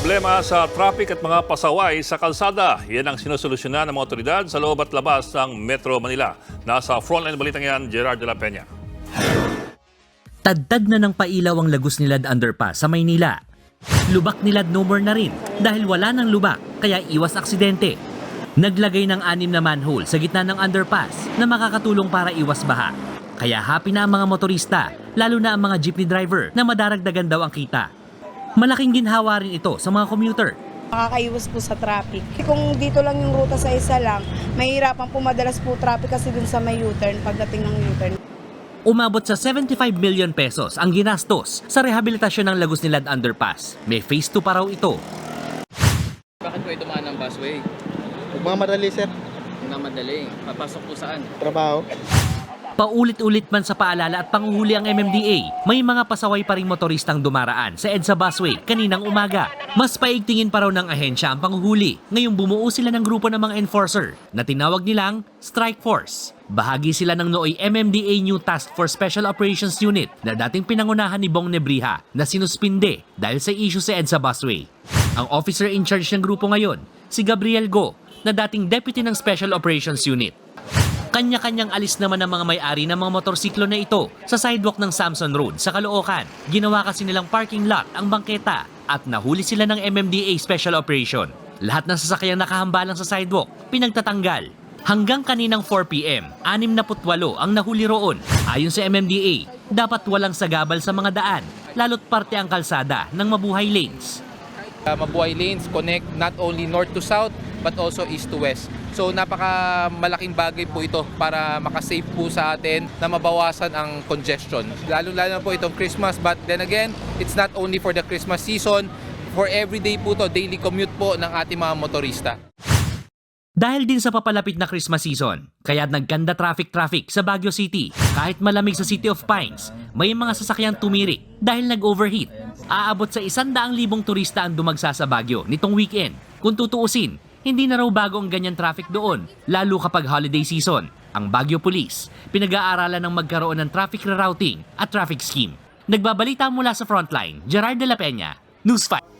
problema sa traffic at mga pasaway sa kalsada. Yan ang sinusolusyonan ng mga otoridad sa loob at labas ng Metro Manila. Nasa frontline balitang yan, Gerard de la Peña. Tadtad na ng pailaw ang Lagos Nilad Underpass sa Maynila. Lubak nilad no more na rin dahil wala ng lubak kaya iwas aksidente. Naglagay ng anim na manhole sa gitna ng underpass na makakatulong para iwas baha. Kaya happy na ang mga motorista, lalo na ang mga jeepney driver na madaragdagan daw ang kita. Malaking ginhawa rin ito sa mga commuter. makakaiwas po sa traffic. Kung dito lang yung ruta sa isa lang, mahirapan po madalas po traffic kasi dun sa may U-turn, pagdating ng U-turn. Umabot sa 75 million pesos ang ginastos sa rehabilitasyon ng Lagos Nilad Underpass. May phase 2 pa raw ito. Bakit kayo dumaan ng busway? Magmamadali sir, Na madali. Papasok po saan? trabaho. Paulit-ulit man sa paalala at panguhuli ang MMDA, may mga pasaway pa ring motoristang dumaraan sa EDSA busway kaninang umaga. Mas paigtingin pa raw ng ahensya ang panguhuli. Ngayong bumuo sila ng grupo ng mga enforcer na tinawag nilang Strike Force. Bahagi sila ng nooy MMDA New Task Force Special Operations Unit na dating pinangunahan ni Bong Nebriha na sinuspinde dahil sa issue sa EDSA busway. Ang officer in charge ng grupo ngayon, si Gabriel Go, na dating deputy ng Special Operations Unit. Kanya-kanyang alis naman ng mga may-ari ng mga motorsiklo na ito sa sidewalk ng Samson Road sa Caloocan. Ginawa kasi nilang parking lot ang bangketa at nahuli sila ng MMDA Special Operation. Lahat ng sasakyang nakahambalang sa sidewalk, pinagtatanggal. Hanggang kaninang 4pm, 68 ang nahuli roon. Ayon sa MMDA, dapat walang sagabal sa mga daan, lalo't parte ang kalsada ng mabuhay lanes. uh, Mabuhay lanes connect not only north to south but also east to west. So napaka malaking bagay po ito para makasave po sa atin na mabawasan ang congestion. Lalo-lalo po itong Christmas but then again, it's not only for the Christmas season, for everyday po to, daily commute po ng ating mga motorista. Dahil din sa papalapit na Christmas season, kaya nagkanda traffic-traffic sa Baguio City. Kahit malamig sa City of Pines, may mga sasakyang tumirik dahil nag-overheat. Aabot sa 100,000 turista ang dumagsa sa Baguio nitong weekend. Kung tutuusin, hindi na raw bago ang ganyan traffic doon, lalo kapag holiday season. Ang Baguio Police, pinag-aaralan ng magkaroon ng traffic rerouting at traffic scheme. Nagbabalita mula sa frontline, Gerard de la Peña, News 5.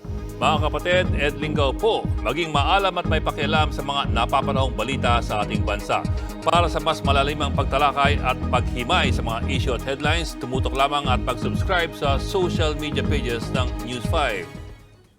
Mga kapatid, Ed Lingaw po, maging maalam at may pakialam sa mga napapanahong balita sa ating bansa. Para sa mas malalimang pagtalakay at paghimay sa mga issue at headlines, tumutok lamang at pag-subscribe sa social media pages ng News 5.